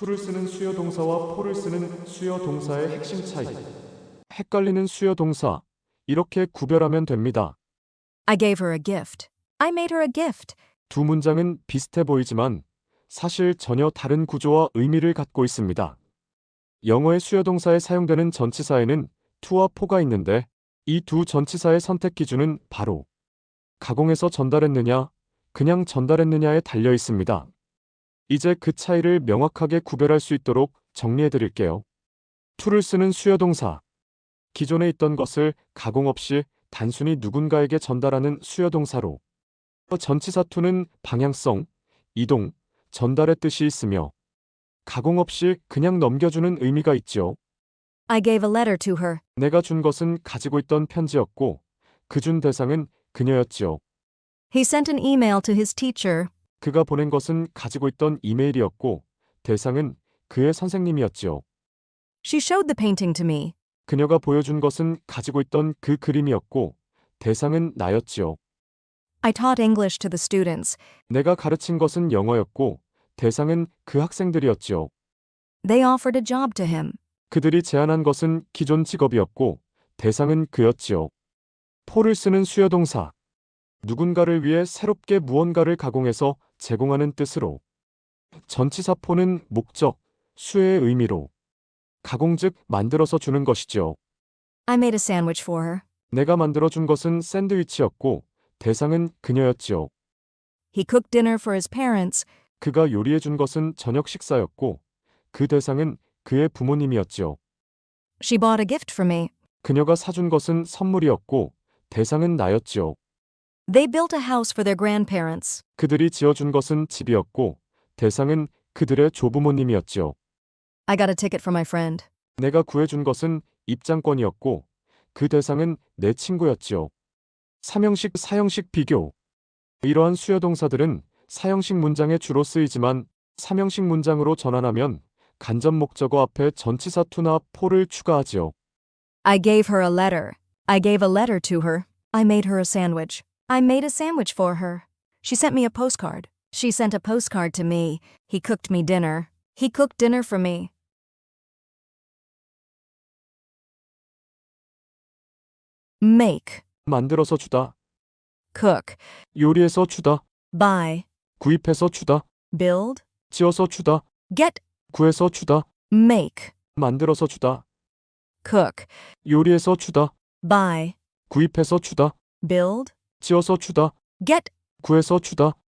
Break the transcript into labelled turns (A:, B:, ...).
A: to를 쓰는 수요 동사와 for를 쓰는 수요 동사의 핵심 차이. 헷갈리는 수요 동사. 이렇게 구별하면 됩니다.
B: I gave her a gift. I made her a gift.
A: 두 문장은 비슷해 보이지만 사실 전혀 다른 구조와 의미를 갖고 있습니다. 영어의 수요 동사에 사용되는 전치사에는 to와 for가 있는데 이 두 전치사의 선택 기준은 바로 가공해서 전달했느냐, 그냥 전달했느냐에 달려 있습니다. 이제 그 차이를 명확하게 구별할 수 있도록 정리해 드릴게요. to를 쓰는 수요 동사. 기존에 있던 것을 가공 없이 단순히 누군가에게 전달하는 수요 동사로 전치사 to는 방향성, 이동, 전달의 뜻이 있으며 가공 없이 그냥 넘겨주는 의미가 있죠.
B: I gave a letter to her.
A: 내가 준 것은 가지고 있던 편지였고 그 준 대상은 그녀였지요.
B: He sent an email to his teacher.
A: 그가 보낸 것은 가지고 있던 이메일이었고 대상은 그의 선생님이었지요.
B: She showed the painting to me.
A: 그녀가 보여준 것은 가지고 있던 그 그림이었고 대상은 나였지요.
B: I taught English to the students.
A: 내가 가르친 것은 영어였고 대상은 그 학생들이었지요.
B: They offered a job to him.
A: 그들이 제안한 것은 기존 직업이었고 대상은 그였지요. 포를 쓰는 수요 동사. 누군가를 위해 새롭게 무언가를 가공해서 제공하는 뜻으로. 전치사 포는 목적, 수의 의미로. 가공 즉 만들어서 주는 것이죠.
B: I made a sandwich for her.
A: 내가 만들어 준 것은 샌드위치였고 대상은 그녀였지요.
B: He cooked dinner for his parents.
A: 그가 요리해 준 것은 저녁 식사였고 그 대상은 그의 부모님이었지요.
B: She bought a gift for me.
A: 그녀가 사준 것은 선물이었고 대상은 나였지요.
B: They built a house for their grandparents.
A: 그들이 지어준 것은 집이었고 대상은 그들의 조부모님이었지요.
B: I got a ticket for my friend.
A: 내가 구해준 것은 입장권이었고 그 대상은 내 친구였지요. 삼형식 사형식 비교 이러한 수요동사들은 사형식 문장에 주로 쓰이지만 삼형식 문장으로 전환하면 간접 목적어 앞에 전치사 to나 for를 추가하지요.
B: I gave her a letter. I gave a letter to her. I made her a sandwich. I made a sandwich for her. She sent me a postcard. She sent a postcard to me. He cooked me dinner. He cooked dinner for me. Make,
A: 만들어서 주다,
B: cook,
A: 요리해서 주다,
B: buy,
A: 구입해서 주다,
B: build,
A: 지어서 주다,
B: get,
A: 구해서 주다,
B: make,
A: 만들어서 주다,
B: cook,
A: 요리해서 주다,
B: buy,
A: 구입해서 주다,
B: build,
A: 지어서 주다,
B: get,
A: 구해서 주다,